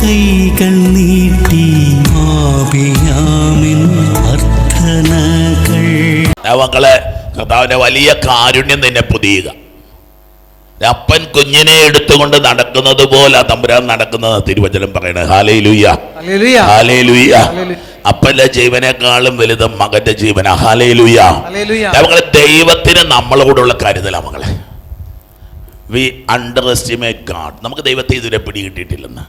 കൈകൾ നീട്ടി അർത്ഥനകൾ. മക്കളെ കഥാവിന്റെ വലിയ കാരുണ്യം തന്നെ പുതിയുക. അപ്പൻ കുഞ്ഞിനെ എടുത്തുകൊണ്ട് നടക്കുന്നത് പോലെ തമ്പുരാൻ നടക്കുന്നത് തിരുവചനം പറയണത് ഹാലേ ലുയ്യ ഹല്ലേലൂയ. ഹാലേ ലുയ്യ അപ്പന്റെ ജീവനേക്കാളും വലുത് മകന്റെ ജീവന. ഹാലേ ലുയ്യ. മക്കളെ ദൈവത്തിന് നമ്മളോടുള്ള കരുതല മകളെ. വി അണ്ടർ എസ്റ്റിമേറ്റ് ഗാഡ് നമുക്ക് ദൈവത്തെ ഇതുവരെ പിടികിട്ടിയിട്ടില്ലെന്ന്.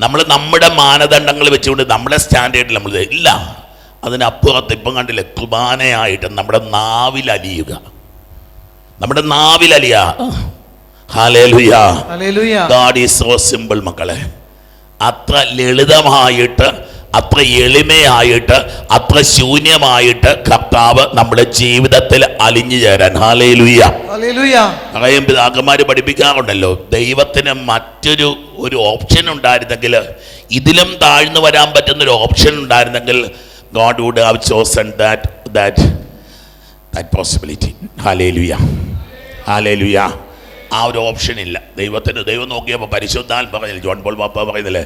നമ്മൾ നമ്മുടെ മാനദണ്ഡങ്ങൾ വെച്ചുകൊണ്ട് നമ്മുടെ സ്റ്റാൻഡേർഡിൽ നമ്മൾ ഇല്ല. അതിനപ്പുറത്ത് ഇപ്പം കണ്ടില്ലേ കുർബാനയായിട്ട് നമ്മുടെ നാവിൽ അലിയുക നമ്മുടെ നാവിൽ. ഗാഡ് ഈസ് സോ സിമ്പിൾ മക്കളെ. അത്ര ലളിതമായിട്ട് അത്ര എളിമയായിട്ട് അത്ര ശൂന്യമായിട്ട് കർത്താവ് നമ്മുടെ ജീവിതത്തിൽ അലിഞ്ഞു ചേരാൻ. ഹാലേലുയ്യ. പറയും പിതാക്കന്മാർ പഠിപ്പിക്കാറുണ്ടല്ലോ ദൈവത്തിന് മറ്റൊരു ഒരു ഓപ്ഷൻ ഉണ്ടായിരുന്നെങ്കിൽ ഇതിലും താഴ്ന്നു വരാൻ പറ്റുന്ന ഒരു ഓപ്ഷൻ ഉണ്ടായിരുന്നെങ്കിൽ God would have chosen that that that possibility hallelujah hallelujah ആ ഒരു ഓപ്ഷൻ ഇല്ല. ദൈവത്തിന് ദൈവം നോക്കിയപ്പോൾ പരിശുദ്ധാൽ പറഞ്ഞില്ല ജോൺ പോൾ ബാപ്പ പറയുന്നില്ലേ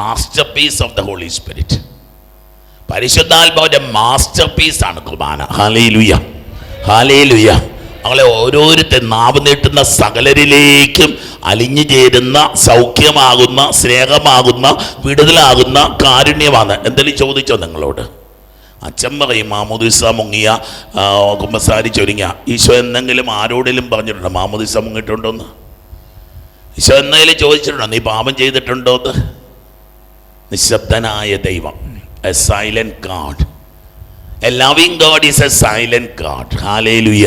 masterpiece of the Holy Spirit പരിശുദ്ധാത്മാവിന്റെ മാസ്റ്റർ പീസാണ് കുർബാന. ഹാലേലുയ ഹാലേലുയ അവളെ ഓരോരുത്തർ നാവ് നീട്ടുന്ന സകലരിലേക്കും അലിഞ്ഞു ചേരുന്ന സൗഖ്യമാകുന്ന സ്നേഹമാകുന്ന വിടുതലാകുന്ന കാരുണ്യമാണ്. എന്തെങ്കിലും ചോദിച്ചോ നിങ്ങളോട്? അച്ഛൻ പറയും മാമോദിസ മുങ്ങിയ. കുമ്പസാരി ചൊരിങ്ങിയ ഈശോ എന്തെങ്കിലും ആരോടെങ്കിലും പറഞ്ഞിട്ടുണ്ടോ? മാമോദിസ മുങ്ങിയിട്ടുണ്ടോന്ന്? ഈശോ എന്തെങ്കിലും ചോദിച്ചിട്ടുണ്ടോ? നീ പാപം ചെയ്തിട്ടുണ്ടോ എന്ന് നിശബ്ദനായ ദൈവം. A silent God a loving God is a silent God hallelujah.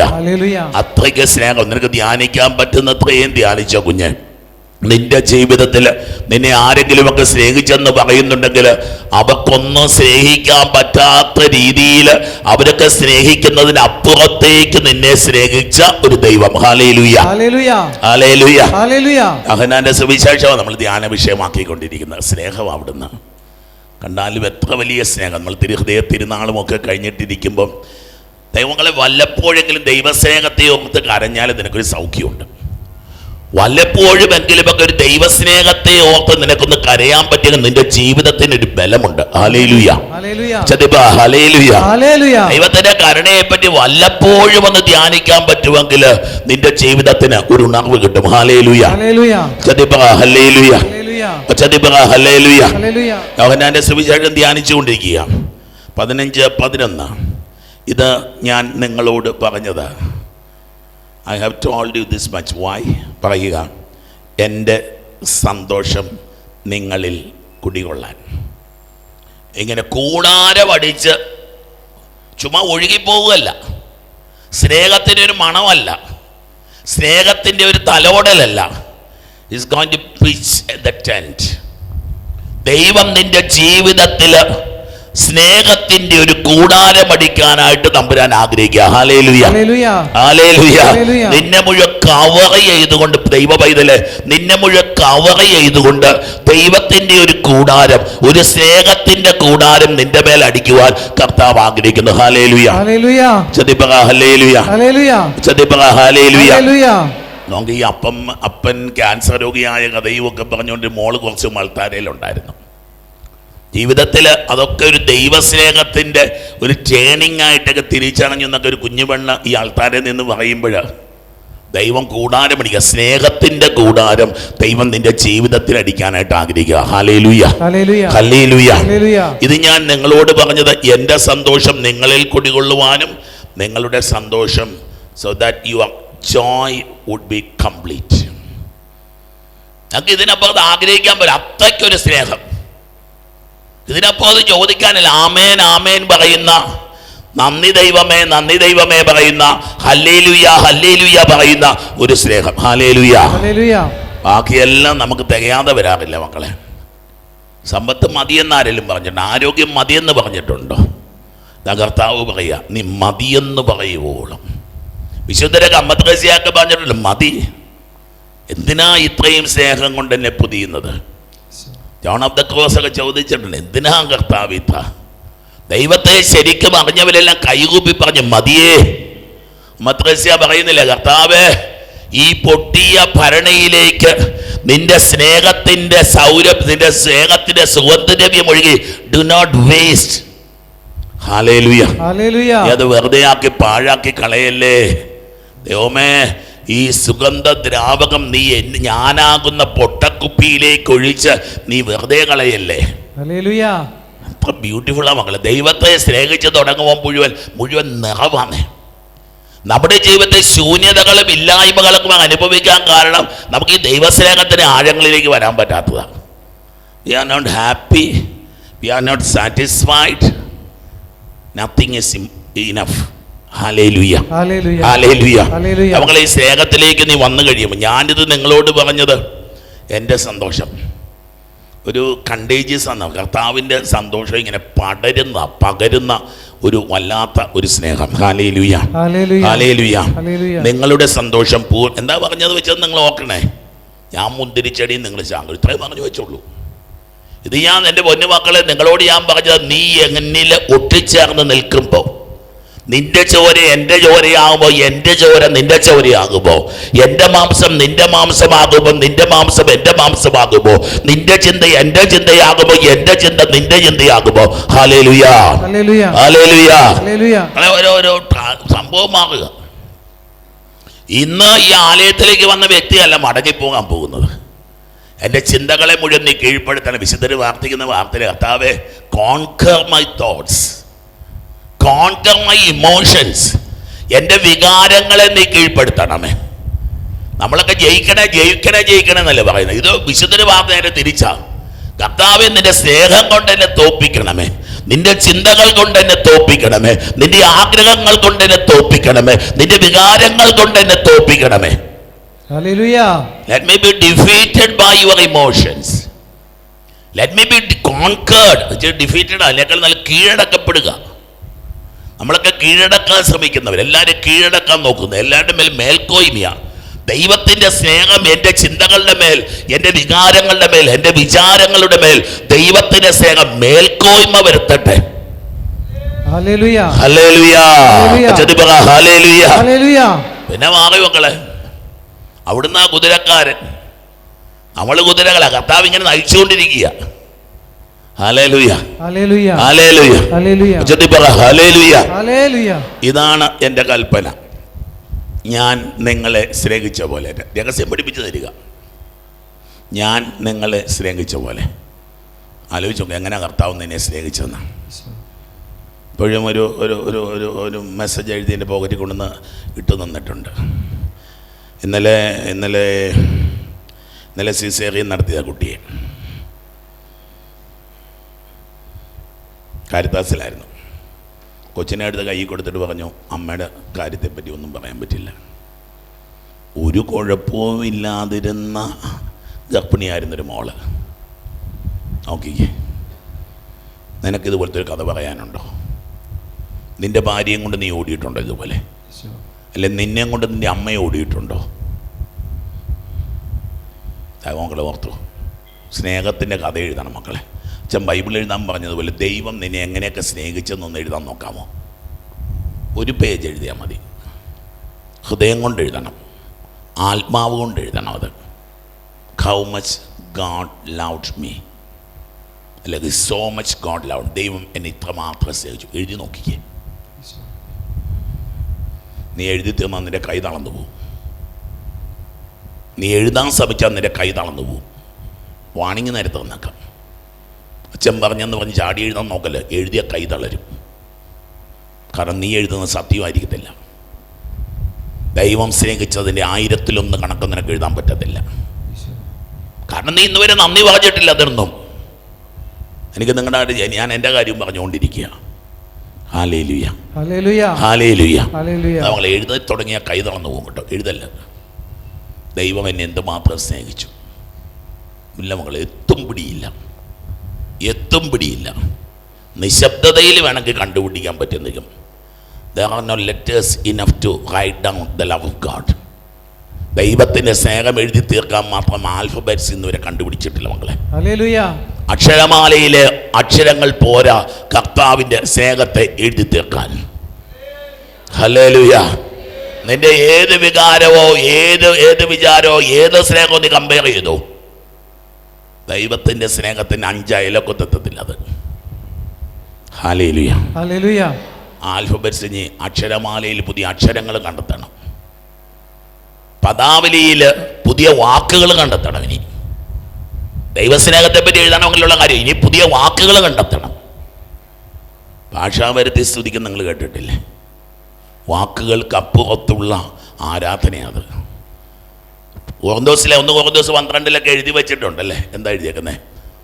അത്രയ്ക്ക് സ്നേഹം. നിനക്ക് ധ്യാനിക്കാൻ പറ്റുന്നത്രയും ധ്യാനിച്ച കുഞ്ഞ്? നിന്റെ ജീവിതത്തിൽ നിന്നെ ആരെങ്കിലും ഒക്കെ സ്നേഹിച്ചെന്ന് പറയുന്നുണ്ടെങ്കിൽ അവർക്കൊന്നും സ്നേഹിക്കാൻ പറ്റാത്ത രീതിയിൽ അവരൊക്കെ സ്നേഹിക്കുന്നതിന് അപ്പുറത്തേക്ക് നിന്നെ സ്നേഹിച്ച ഒരു ദൈവം. അഹനാന്റെ സുവിശേഷമാണ് നമ്മൾ ധ്യാന വിഷയമാക്കിക്കൊണ്ടിരിക്കുന്നത് സ്നേഹം അവിടുന്ന്. കണ്ടാലും എത്ര വലിയ സ്നേഹം. നമ്മൾ തിരുഹൃദയ തിരുനാളും ഒക്കെ കഴിഞ്ഞിട്ടിരിക്കുമ്പം ദൈവങ്ങളെ വല്ലപ്പോഴെങ്കിലും ദൈവസ്നേഹത്തെ ഓർത്ത് കരഞ്ഞാൽ നിനക്കൊരു സൗഖ്യമുണ്ട്. വല്ലപ്പോഴും എങ്കിലുമൊക്കെ ഒരു ദൈവസ്നേഹത്തെ ഓർത്ത് നിനക്കൊന്ന് കരയാൻ പറ്റിയ നിന്റെ ജീവിതത്തിന് ഒരു ബലമുണ്ട്. ദൈവത്തിന്റെ കരുണയെ പറ്റി വല്ലപ്പോഴും ഒന്ന് ധ്യാനിക്കാൻ പറ്റുമെങ്കിൽ നിന്റെ ജീവിതത്തിന് ഒരു ഉണർവ് കിട്ടും. ഹാലേലുയ. യോഹന്നാന്റെ സുവിശേഷം ധ്യാനിച്ചുകൊണ്ടിരിക്കുക പതിനഞ്ച് പതിനൊന്ന്. ഇത് ഞാൻ നിങ്ങളോട് പറഞ്ഞത്. I have told you this much വായ് പറയുക. എന്റെ സന്തോഷം നിങ്ങളിൽ കുടികൊള്ളാൻ. ഇങ്ങനെ കൂടാരമടിച്ച് ചുമ്മാ ഒഴുകിപ്പോവുകയല്ല. സ്നേഹത്തിന്റെ ഒരു മണമല്ല. സ്നേഹത്തിന്റെ ഒരു തലോടലല്ല. Is going to pitch the tent ദൈവം നിന്റെ ജീവിതത്തിൽ സ്നേഹത്തിന്റെ ഒരു കൂടാരമടിക്കാനായിട്ട് നമ്പുരാൻ ആഗ്രഹിക്കുക. നിന്നെ മുഴുവൻ കവർ ചെയ്തുകൊണ്ട് ദൈവ പൈതൽ നിന്നെ മുഴുവൻ കവർ ചെയ്തുകൊണ്ട് ദൈവത്തിന്റെ ഒരു കൂടാരം ഒരു സ്നേഹത്തിന്റെ കൂടാരം നിന്റെ മേൽ അടിക്കുവാൻ കർത്താവ് ആഗ്രഹിക്കുന്നു. നോക്കി. നമുക്ക് ഈ അപ്പം അപ്പൻ ക്യാൻസർ രോഗിയായ കഥയും ഒക്കെ പറഞ്ഞുകൊണ്ട് മോൾ കുറച്ച് മൾത്താരയിലുണ്ടായിരുന്നു. ജീവിതത്തിൽ അതൊക്കെ ഒരു ദൈവസ്നേഹത്തിന്റെ ഒരു ട്രെയിനിങ് ആയിട്ടൊക്കെ തിരിച്ചണഞ്ഞെന്നൊക്കെ ഒരു കുഞ്ഞു പെണ്ണ് ഈ ആൾത്താരെ നിന്ന് പറയുമ്പോൾ ദൈവം കൂടാരം അടിക്കുക. സ്നേഹത്തിന്റെ കൂടാരം ദൈവം നിന്റെ ജീവിതത്തിൽ അടിക്കാനായിട്ട് ആഗ്രഹിക്കുക. ഹാലേലുയ. ഇത് ഞാൻ നിങ്ങളോട് പറഞ്ഞത് എന്റെ സന്തോഷം നിങ്ങളിൽ കുടികൊള്ളുവാനും നിങ്ങളുടെ സന്തോഷം so that your joy would be complete ഞങ്ങൾക്ക് ഇതിനപ്പുറം അത് ആഗ്രഹിക്കാൻ പറ്റും അത്രയ്ക്കൊരു സ്നേഹം. ഇതിനപ്പുറം അത് ചോദിക്കാനില്ല. ആമേൻ ആമേൻ പറയുന്ന. നന്ദി ദൈവമേ നന്ദി ദൈവമേ പറയുന്ന. ഹല്ലേലുയ ഹല്ലേലുയ പറയുന്ന ഒരു സ്നേഹം. ഹല്ലേലൂയ. ഹല്ലേലൂയ. ബാക്കിയെല്ലാം നമുക്ക് തികയാതെ വരാറില്ല മക്കളെ. സമ്പത്ത് മതിയെന്ന് ആരെങ്കിലും പറഞ്ഞിട്ടുണ്ട്? ആരോഗ്യം മതിയെന്ന് പറഞ്ഞിട്ടുണ്ടോ? കർത്താവ് പറയുക നീ മതിയെന്ന് പറയുവോളം. വിശുദ്ധരെ അമ്മത്ത് റസിയാക്കെ പറഞ്ഞിട്ടുണ്ട് മതി. എന്തിനാ ഇത്രയും സ്നേഹം കൊണ്ട് എന്നെ പുതിയുന്നത്? ജോൺ ഓഫ് ദ ക്രോസ് ഒക്കെ ചോദിച്ചിട്ടുണ്ട് എന്തിനാ കർത്താവിത്ത ദൈവത്തെ ശരിക്കും അറിഞ്ഞവരെല്ലാം കൈകൂപ്പി പറഞ്ഞു മതിയേ. മത്രസ്യ പറയുന്നില്ല കർത്താവ് ഈ പൊട്ടിയ ഭരണിയിലേക്ക് നിന്റെ സ്നേഹത്തിന്റെ സൗരഭ് നിന്റെ സ്നേഹത്തിന്റെ സുഗന്ധദ്രവ്യം ഒഴുകി. Do not waste hallelujah. അത് വെറുതെ ആക്കി പാഴാക്കി കളയല്ലേ? ദൈവമേ ഈ സുഗന്ധ ദ്രാവകം നീ ഞാനാകുന്ന പൊട്ടക്കുപ്പിയിലേക്ക് ഒഴിച്ച് നീ വെറുതെ കളയല്ലേ? അത്ര ബ്യൂട്ടിഫുള്ളാ മക്കളെ ദൈവത്തെ സ്നേഹിച്ച് തുടങ്ങുമ്പോൾ മുഴുവൻ മുഴുവൻ നിറവാണ്. നമ്മുടെ ജീവിതത്തെ ശൂന്യതകളും ഇല്ലായ്മകളും അനുഭവിക്കാൻ കാരണം നമുക്ക് ഈ ദൈവസ്നേഹത്തിന് ആഴങ്ങളിലേക്ക് വരാൻ പറ്റാത്തതാണ് we are not happy we are not satisfied nothing is enough നമ്മളെ ഈ സ്നേഹത്തിലേക്ക് നീ വന്നു കഴിയുമ്പോൾ ഞാനിത് നിങ്ങളോട് പറഞ്ഞത് എന്റെ സന്തോഷം. ഒരു കണ്ടേജിയസ് ആണ്. കർത്താവിന്റെ സന്തോഷം ഇങ്ങനെ പടരുന്ന പകരുന്ന ഒരു വല്ലാത്ത ഒരു സ്നേഹം. ഹാലേലുയ്യ ഹല്ലേലൂയ നിങ്ങളുടെ സന്തോഷം പൂ എന്താ പറഞ്ഞത് വെച്ചത് നിങ്ങൾ ഓക്കണേ ഞാൻ മുന്തിരിച്ചടി നിങ്ങൾ ചാങ്കൾ ഇത്രയും പറഞ്ഞു വെച്ചോളൂ. ഇത് ഞാൻ എന്റെ പൊന്നുമക്കളെ നിങ്ങളോട് ഞാൻ പറഞ്ഞത് നീ എന്നിൽ ഒട്ടിച്ചേർന്ന് നിൽക്കുമ്പോൾ നിന്റെ ചോര എന്റെ ചോരയാകുമ്പോൾ എന്റെ ചോര നിന്റെ ചോരയാകുമ്പോൾ എന്റെ മാംസം നിന്റെ മാംസമാകുമ്പോൾ നിന്റെ മാംസം എന്റെ മാംസമാകുമ്പോൾ നിന്റെ ചിന്ത എന്റെ ചിന്തയാകുമ്പോൾ എന്റെ ചിന്ത നിന്റെ ചിന്തയാകുമ്പോൾ ഓരോരോ സംഭവം മാറുക. ഇന്ന് ഈ ആലയത്തിലേക്ക് വന്ന വ്യക്തിയല്ല മടങ്ങി പോകാൻ പോകുന്നത്. എന്റെ ചിന്തകളെ മുഴുവൻ നീ കീഴ്പ്പെടുത്തണം. വിശുദ്ധർ പ്രാർത്ഥിക്കുന്ന വാർത്തയിൽ കർത്താവെ conquer my thoughts conquer my emotions എന്റെ വികാരങ്ങളെ നീ കീഴ്പ്പെടുത്തണമേ. നമ്മളൊക്കെ ജയിക്കണേ ജയിക്കണേ ജയിക്കണേ എന്നല്ലേ പറയുന്നത്. ഇത് വിശുദ്ധന് വാർത്ത നേരെ തിരിച്ചാ. കർത്താവെ നിന്റെ സ്നേഹം കൊണ്ട് എന്നെ തോപ്പിക്കണമേ. നിന്റെ ചിന്തകൾ കൊണ്ട് എന്നെ തോപ്പിക്കണമേ. നിന്റെ ആഗ്രഹങ്ങൾ കൊണ്ട് എന്നെ തോപ്പിക്കണമേ. നിന്റെ വികാരങ്ങൾ കൊണ്ട് എന്നെ തോപ്പിക്കണമേ. Let me be defeated defeated your emotions. Let me be conquered. Defeated അല്ലെങ്കിൽ കീഴടക്കപ്പെടുക. നമ്മളൊക്കെ കീഴടക്കാൻ ശ്രമിക്കുന്നവർ എല്ലാവരും കീഴടക്കാൻ നോക്കുന്നു. എല്ലാവരുടെ മേൽ മേൽക്കോയ്മയാണ് ദൈവത്തിന്റെ സ്നേഹം എന്റെ ചിന്തകളുടെ മേൽ എന്റെ വികാരങ്ങളുടെ മേൽ എന്റെ വിചാരങ്ങളുടെ മേൽ ദൈവത്തിന്റെ സ്നേഹം മേൽക്കോയ്മ വരുത്തട്ടെ. പിന്നെ മാറി മക്കളെ അവിടുന്ന് ആ കുതിരക്കാരൻ. നമ്മൾ കുതിരകളാ കർത്താവ് ഇങ്ങനെ നയിച്ചുകൊണ്ടിരിക്കുക ഇതാണ് എന്റെ കൽപ്പന. ഞാൻ നിങ്ങളെ സ്നേഹിച്ച പോലെ. രഹസ്യം പഠിപ്പിച്ചു തരിക. ഞാൻ നിങ്ങളെ സ്നേഹിച്ച പോലെ. ആലോചിച്ചു എങ്ങനെ കർത്താവ് നിന്നെ സ്നേഹിച്ചതെന്ന്? ഇപ്പോഴും ഒരു ഒരു ഒരു ഒരു ഒരു മെസ്സേജ് എഴുതി എന്റെ പോക്കറ്റിൽ കൊണ്ടുവന്ന് ഇട്ടു നിന്നിട്ടുണ്ട്. ഇന്നലെ ഇന്നലെ ഇന്നലെ സിസേറിയൻ നടത്തിയ കുട്ടിയെ. കാരിത്താസിലായിരുന്നു കൊച്ചിനെ അടുത്ത് കൈ കൊടുത്തിട്ട് പറഞ്ഞു അമ്മയുടെ കാര്യത്തെപ്പറ്റി ഒന്നും പറയാൻ പറ്റില്ല. ഒരു കുഴപ്പവും ഇല്ലാതിരുന്ന ഗർഭിണിയായിരുന്നൊരു മോൾ. നോക്കിക്കേ. നിനക്കിതുപോലത്തെ ഒരു കഥ പറയാനുണ്ടോ? നിന്റെ ഭാര്യയും കൊണ്ട് നീ ഓടിയിട്ടുണ്ടോ ഇതുപോലെ? അല്ലെ നിന്നെയും കൊണ്ട് നിന്റെ അമ്മയെ ഓടിയിട്ടുണ്ടോ? മക്കളെ ഓർത്തു. സ്നേഹത്തിന്റെ കഥ എഴുതണം മക്കളെ. അച്ഛൻ ബൈബിൾ എഴുതാൻ പറഞ്ഞതുപോലെ ദൈവം നിന്നെ എങ്ങനെയൊക്കെ സ്നേഹിച്ചെന്നൊന്ന് എഴുതാൻ നോക്കാമോ? ഒരു പേജ് എഴുതിയാൽ മതി. ഹൃദയം കൊണ്ട് എഴുതണം. ആത്മാവ് കൊണ്ട് എഴുതണം അത്. How much God loved me അല്ലെങ്കിൽ സോ മച്ച് ഗോഡ് ലവ് ദൈവം എന്നെ ഇത്രമാത്രം സ്നേഹിച്ചു. എഴുതി നോക്കിക്കേ. നീ എഴുതി തീർന്നാൽ നിന്റെ കൈ തളർന്നു പോകും നീ എഴുതാൻ ശ്രമിച്ചാൽ നിന്റെ കൈ തളർന്നു പോകും വാണിങ് നേരത്തെ വന്നേക്കാം. അച്ഛൻ പറഞ്ഞെന്ന് പറഞ്ഞ് ചാടി എഴുതാൻ നോക്കല്ലേ? എഴുതിയ കൈ തളരും. കാരണം നീ എഴുതുന്നത് സത്യമായിരിക്കത്തില്ല. ദൈവം സ്നേഹിച്ചതിന്റെ ആയിരത്തിലൊന്ന് കണക്ക് നിനക്ക് എഴുതാൻ പറ്റത്തില്ല. കാരണം നീ ഇന്നുവരെ നന്ദി പറഞ്ഞിട്ടില്ല അതൊന്നും എനിക്ക് നിങ്ങളുടെ ഞാൻ എന്റെ കാര്യം പറഞ്ഞുകൊണ്ടിരിക്കുക. നമ്മൾ എഴുതി തുടങ്ങിയ കൈ തളർന്നു പോകും കേട്ടോ. എഴുതല്ല? ദൈവം എന്നെ എന്തുമാത്രം സ്നേഹിച്ചു. ഇല്ല മകളെ എത്തും പിടിയില്ല. എത്തും പിടിയില്ല നിശബ്ദതയിൽ വേണമെങ്കിൽ കണ്ടുപിടിക്കാൻ പറ്റുന്നതും. There are no letters enough to write down the love of God ദൈവത്തിന്റെ സ്നേഹം എഴുതി തീർക്കാൻ മാത്രം ആൽഫബറ്റ്സ് ഇന്നുവരെ കണ്ടുപിടിച്ചിട്ടില്ല മക്കളെ. അക്ഷരമാലയിലെ അക്ഷരങ്ങൾ പോരാ കർത്താവിന്റെ സ്നേഹത്തെ എഴുതി തീർക്കാൻ. ഹലേലുയ നിന്റെ ഏത് വികാരമോ ഏത് ഏത് വിചാരമോ ഏത് സ്നേഹമോ നീ കമ്പയർ ചെയ്തു. ദൈവത്തിന്റെ സ്നേഹത്തിന് അഞ്ച് അയലക്കൊത്തെത്തത്തില്ല അത് ആൽഫബറ്റ്സ് ഇനി അക്ഷരമാലയിൽ പുതിയ അക്ഷരങ്ങൾ കണ്ടെത്തണം. പദാവലിയിൽ പുതിയ വാക്കുകൾ കണ്ടെത്തണം ഇനി. ദൈവസ്നേഹത്തെ പറ്റി എഴുതണമെങ്കിലുള്ള കാര്യം. ഇനി പുതിയ വാക്കുകൾ കണ്ടെത്തണം. ഭാഷാവരുത്തി സ്തുതിക്കുന്ന നിങ്ങൾ കേട്ടിട്ടില്ലേ? വാക്കുകൾക്ക് അപ്പുറത്തുള്ള ആരാധനയത് ഓർന്തോസിലെ ഒന്ന് ഓർന്തോസ് പന്ത്രണ്ടിലൊക്കെ എഴുതി വെച്ചിട്ടുണ്ടല്ലേ? എന്താ എഴുതിയേക്കുന്നത്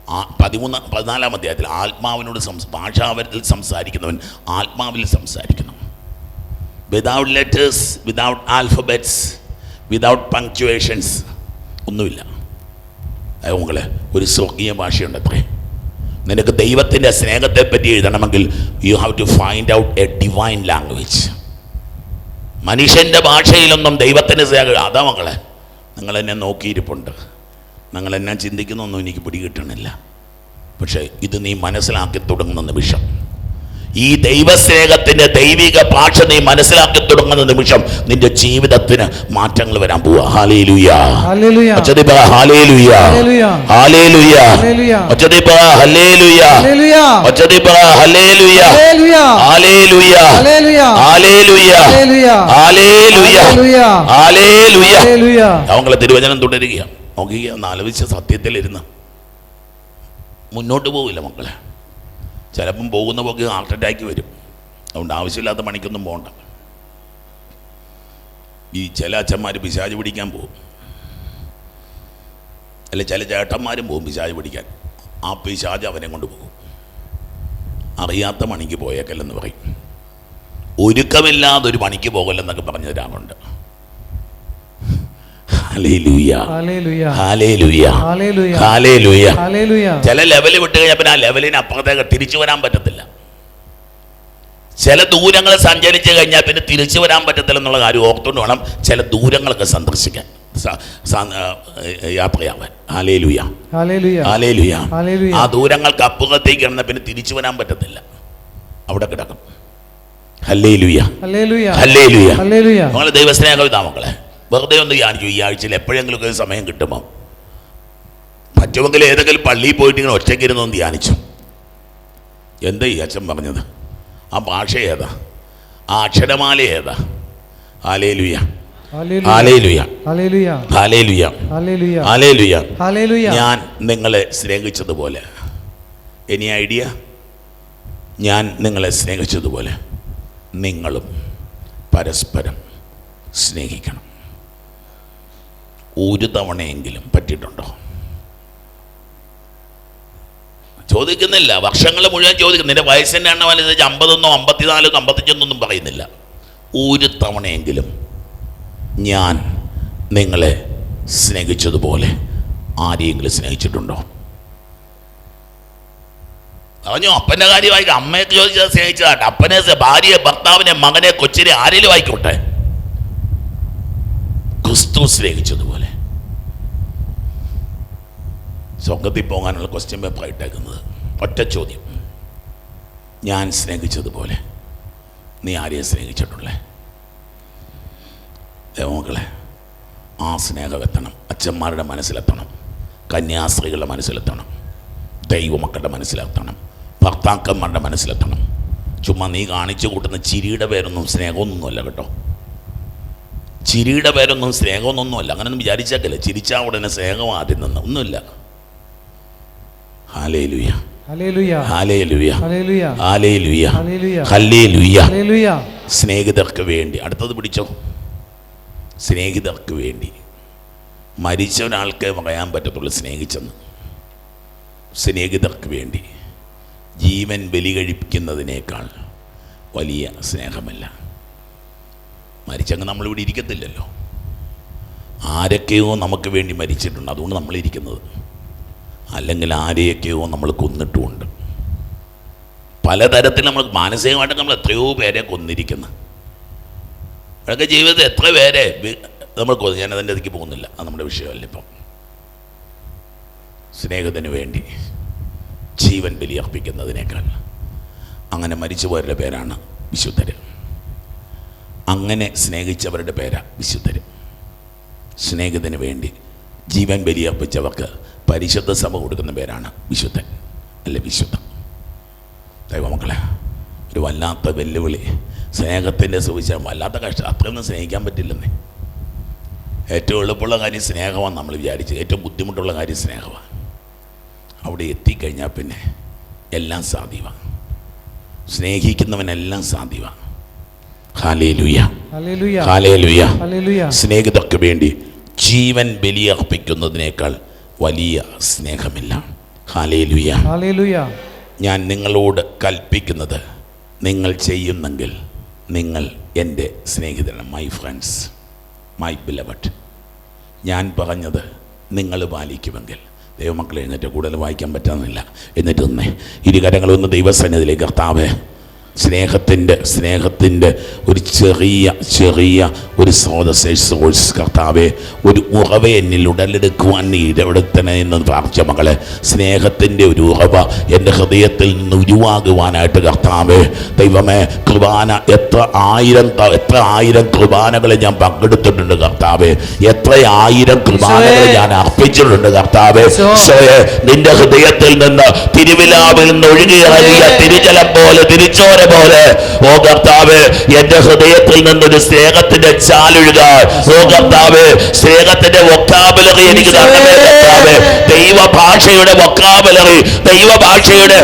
ആ പതിമൂന്ന് പതിനാലാം അധ്യായത്തിൽ ആത്മാവിനോട് സംസ് ഭാഷാവരത്തിൽ സംസാരിക്കുന്നവൻ ആത്മാവിൽ സംസാരിക്കുന്നു. Without letters without alphabets without punctuations ഒന്നുമില്ല. അത് ഒരു സ്വർഗീയ ഭാഷയുണ്ട് അത്രേ. നിനക്ക് ദൈവത്തിന്റെ സ്നേഹത്തെപ്പറ്റി എഴുതണമെങ്കിൽ you have to find out a divine language മനുഷ്യന്റെ ഭാഷയിലൊന്നും ദൈവത്തിന്റെ സ്നേഹം അതാ മകളെ നിങ്ങൾ എന്നെ നോക്കിയിരിപ്പുണ്ട്. നിങ്ങൾ എന്നെ ചിന്തിക്കുന്നൊന്നും എനിക്ക് പിടികിട്ടണില്ല. പക്ഷേ ഇത് നീ മനസ്സിലാക്കി തുടങ്ങുന്ന നിമിഷം. ഈ ദൈവസ്നേഹത്തിന്റെ ദൈവിക ഭാഷ നീ മനസ്സിലാക്കി തുടങ്ങുന്ന നിമിഷം നിന്റെ ജീവിതത്തിന് മാറ്റങ്ങൾ വരാൻ പോവാ അവങ്ങളെ തിരുവചനം തുടരുകയാണ് നോക്കുക സത്യത്തിൽ സത്യത്തിലിരുന്ന് മുന്നോട്ട് പോവില്ല മക്കളെ ചിലപ്പം പോകുന്ന പോക്ക് ഹാർട്ട് അറ്റാക്ക് വരും. അതുകൊണ്ട് ആവശ്യമില്ലാത്ത പണിക്കൊന്നും പോകണ്ട ഈ ചില അച്ഛന്മാർ പിശാജ് പിടിക്കാൻ പോകും. അല്ല ചില ചേട്ടന്മാരും പോകും പിശാജ് പിടിക്കാൻ. ആ പിശാജ് അവനെ കൊണ്ട് പോകും. അറിയാത്ത പണിക്ക് പോയേക്കല്ലെന്ന് പറയും. ഒരുക്കമില്ലാതൊരു പണിക്ക് പോകല്ലെന്നൊക്കെ പറഞ്ഞ ഒരാളുണ്ട് hallelujah hallelujah hallelujah hallelujah hallelujah hallelujah ചില ലെവൽ വിട്ട് കഴിഞ്ഞാൽ പിന്നെ ആ ലെവലിന് അപ്പുറത്തേക്ക് തിരിച്ചു വരാൻ പറ്റത്തില്ല ചില ദൂരങ്ങൾ സഞ്ചരിച്ചു കഴിഞ്ഞാൽ പിന്നെ തിരിച്ചു വരാൻ പറ്റത്തില്ല എന്നുള്ള കാര്യം ഓർത്തുകൊണ്ട് വേണം ചില ദൂരങ്ങളൊക്കെ സന്ദർശിക്കാൻ യാത്രയാവാൻ ആ ദൂരങ്ങൾക്ക് അപ്പുറത്തേക്ക് കിടന്ന പിന്നെ തിരിച്ചു വരാൻ പറ്റത്തില്ല അവിടെ കിടക്കും ഹല്ലേലൂയ ഹല്ലേലുയ ഹല്ലേലൂയ നമ്മളെ ദൈവസ്നേഹം ഇതാ മക്കളെ വെറുതെ ഒന്ന് ധ്യാനിച്ചു ഈ ആഴ്ചയിൽ എപ്പോഴെങ്കിലും ഒരു സമയം കിട്ടുമോ പറ്റുമെങ്കിൽ ഏതെങ്കിലും പള്ളിയിൽ പോയിട്ട് ഇങ്ങനെ ഒറ്റയ്ക്കിരുന്ന് ഒന്ന് ധ്യാനിച്ചു. എന്താ ഈ അച്ഛൻ പറഞ്ഞത്? ആ ഭാഷ ഏതാ? ആ അക്ഷരമാല ഏതാ? ആലേലുയ ഞാൻ നിങ്ങളെ സ്നേഹിച്ചതുപോലെ. എനി ഐഡിയ ഞാൻ നിങ്ങളെ സ്നേഹിച്ചതുപോലെ നിങ്ങളും പരസ്പരം സ്നേഹിക്കണം. ഒരു തവണയെങ്കിലും പറ്റിയിട്ടുണ്ടോ? ചോദിക്കുന്നില്ല. വർഷങ്ങൾ മുഴുവൻ ചോദിക്കുന്നു. നിന്റെ വയസ്സിന്റെ എണ്ണം അനുസരിച്ച് അമ്പതൊന്നോ അമ്പത്തിനാലോ അമ്പത്തഞ്ചൊന്നും പറയുന്നില്ല. ഒരു തവണയെങ്കിലും ഞാൻ നിങ്ങളെ സ്നേഹിച്ചതുപോലെ ആരെയെങ്കിലും സ്നേഹിച്ചിട്ടുണ്ടോ? പറഞ്ഞു അപ്പന്റെ കാര്യമായി അമ്മയെ ചോദിച്ചാൽ സ്നേഹിച്ചതാട്ടെ. അപ്പനെ ഭാര്യ ഭാര്യയെ ഭർത്താവിനെ മകനെ കൊച്ചിനെ ആരെങ്കിലും ആയിക്കോട്ടെ ക്രിസ്തു സ്നേഹിച്ചതുപോലെ. സ്വർഗത്തിൽ പോകാനുള്ള ക്വസ്റ്റ്യൻ പേപ്പർ ഇട്ടേക്കുന്നത്. ഒറ്റ ചോദ്യം. ഞാൻ സ്നേഹിച്ചതുപോലെ. നീ ആരെയും സ്നേഹിച്ചിട്ടുള്ളേ? ദേവമക്കളെ ആ സ്നേഹം എത്തണം. അച്ഛന്മാരുടെ മനസ്സിലെത്തണം. കന്യാസ്ത്രീകളുടെ മനസ്സിലെത്തണം. ദൈവമക്കളുടെ മനസ്സിലെത്തണം. ഭർത്താക്കന്മാരുടെ മനസ്സിലെത്തണം. ചുമ്മാ നീ കാണിച്ചു കൂട്ടുന്ന ചിരിയുടെ പേരൊന്നും സ്നേഹമൊന്നുമല്ല കേട്ടോ. ചിരിയുടെ പേരൊന്നും സ്നേഹമൊന്നുമല്ല. അങ്ങനെയൊന്നും വിചാരിച്ചേക്കല്ലേ. ചിരിച്ചാൽ ഉടനെ സ്നേഹം ആദ്യം നിന്ന്. ഒന്നുമില്ല hallelujah hallelujah hallelujah hallelujah hallelujah hallelujah hallelujah hallelujah സ്നേഹിതർക്ക് വേണ്ടി. അടുത്തത് പിടിച്ചോ. സ്നേഹിതർക്ക് വേണ്ടി. മരിച്ച ഒരാൾക്ക് പറയാൻ പറ്റത്തുള്ളൂ സ്നേഹിച്ചെന്ന്. സ്നേഹിതർക്ക് വേണ്ടി. ജീവൻ ബലി കഴിപ്പിക്കുന്നതിനേക്കാൾ വലിയ സ്നേഹമല്ല. മരിച്ചങ്ങ് നമ്മളിവിടെ ഇരിക്കത്തില്ലല്ലോ. ആരൊക്കെയോ നമുക്ക് വേണ്ടി മരിച്ചിട്ടുണ്ട്. അതുകൊണ്ട് നമ്മളിരിക്കുന്നത്. അല്ലെങ്കിൽ ആരെയൊക്കെയോ നമ്മൾ കൊന്നിട്ടുമുണ്ട്. പലതരത്തിൽ നമ്മൾ മാനസികമായിട്ട് നമ്മൾ എത്രയോ പേരെ കൊന്നിരിക്കുന്നു. അതൊക്കെ ജീവിതത്തിൽ എത്ര പേരെ നമ്മൾ കൊന്നു. ഞാൻ അതിന്റെ അതിലേക്ക് പോകുന്നില്ല. അത് നമ്മുടെ വിഷയമല്ല ഇപ്പം. സ്നേഹത്തിന് വേണ്ടി ജീവൻ ബലിയർപ്പിക്കുന്നതിനേക്കാൾ. അങ്ങനെ മരിച്ചുപോയവരുടെ പേരാണ് വിശുദ്ധർ അങ്ങനെ സ്നേഹിച്ചവരുടെ പേരാണ് വിശുദ്ധർ സ്നേഹത്തിന് വേണ്ടി ജീവൻ ബലിയർപ്പിച്ചവർക്ക് പരിശുദ്ധ സഭ കൊടുക്കുന്ന പേരാണ് വിശുദ്ധൻ അല്ലെ വിശുദ്ധ. ദൈവമക്കളെ ഒരു വല്ലാത്ത വെല്ലുവിളി. സ്നേഹത്തിന്റെ സുവിശേഷം വല്ലാത്ത കഷ്ടം. അത്രയൊന്നും സ്നേഹിക്കാൻ പറ്റില്ലെന്നേ. ഏറ്റവും എളുപ്പമുള്ള കാര്യം സ്നേഹമാണ് നമ്മൾ വിചാരിച്ചത് ഏറ്റവും ബുദ്ധിമുട്ടുള്ള കാര്യം സ്നേഹമാണ്. അവിടെ എത്തിക്കഴിഞ്ഞാൽ പിന്നെ എല്ലാം സാധ്യമാണ്. സ്നേഹിക്കുന്നവനെല്ലാം സാധ്യമാണ്. സ്നേഹിതൊക്കെ വേണ്ടി ജീവൻ ബലിയർപ്പിക്കുന്നതിനേക്കാൾ വലിയ സ്നേഹമില്ല. ഞാൻ നിങ്ങളോട് കൽപ്പിക്കുന്നത് നിങ്ങൾ ചെയ്യുന്നെങ്കിൽ നിങ്ങൾ എന്റെ സ്നേഹിതരാണ് മൈ ഫ്രണ്ട്സ് മൈ ബിലവട്ട് ഞാൻ പറഞ്ഞത് നിങ്ങൾ പാലിക്കുമെങ്കിൽ. ദൈവമക്കളെ എഴുന്നേറ്റ് കൂടുതൽ വായിക്കാൻ പറ്റുന്നില്ല എന്നിട്ട് തന്നെ ഇരുകരങ്ങളൊന്ന് ദൈവസന്നിധിയിലേക്ക് കർത്താവ്. സ്നേഹത്തിന്റെ സ്നേഹത്തിന്റെ ഒരു ചെറിയ ചെറിയ ഒരു സ്രോതസ് സോഴ്സ് കർത്താവെ ഒരു ഉറവ എന്നിൽ ഉടലെടുക്കുവാൻ നീ ഇടപെടുത്തണേ എന്ന് പ്രാർത്ഥിച്ച മകളെ സ്നേഹത്തിന്റെ ഒരു ഉറവ എന്റെ ഹൃദയത്തിൽ നിന്ന് ഉരുവാകുവാനായിട്ട് കർത്താവെ ദൈവമേ കൃപാന എത്ര ആയിരം എത്ര ആയിരം കൃപാനകളെ ഞാൻ പങ്കെടുത്തിട്ടുണ്ട് കർത്താവെ എത്ര ആയിരം കൃപാനകളെ ഞാൻ അർപ്പിച്ചിട്ടുണ്ട് കർത്താവെ നിന്റെ ഹൃദയത്തിൽ നിന്ന് തിരുവിലാവിൽ നിന്ന് ഒഴുകിയിറങ്ങിയ തിരിച്ചലം പോലെ തിരിച്ചോര പോലെ ഓ കർത്താവ് എന്റെ ഹൃദയത്തിൽ നിന്നൊരു സ്നേഹത്തിന്റെ ചാലുഴുക ഓ കർത്താവ് സ്നേഹത്തിന്റെ വൊക്കാബുലറി എനിക്ക് തരണമേ കർത്താവ്. ദൈവഭാഷയുടെ വൊക്കാബുലറി ദൈവഭാഷയുടെ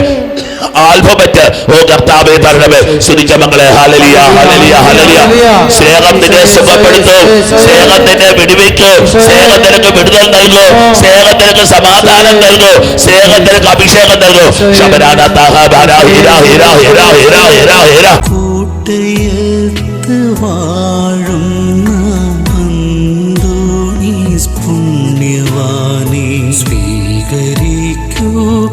ആൽഫബറ്റ്. ഓ കർത്താവേ തരണമേ. സ്തുതിച്ച മക്കളെ. ഹലലിയ ഹലലിയ ഹലലിയ സ്നേഹത്തിനെ സുഖപ്പെടുത്തും. സ്നേഹത്തിനെ വിടുവിക്കും. സ്നേഹത്തിനൊക്കെ വിടുതൽ നൽകും. സ്നേഹത്തിനൊക്കെ സമാധാനം നൽകും. സ്നേഹത്തിനൊക്കെ അഭിഷേകം നൽകും. ശബരാന തഹ ബര ഹിരാ ഹിരാ ഹിരാ ഹിരാ ഹിരാ ഹിര. കൂട്ടയത്ത്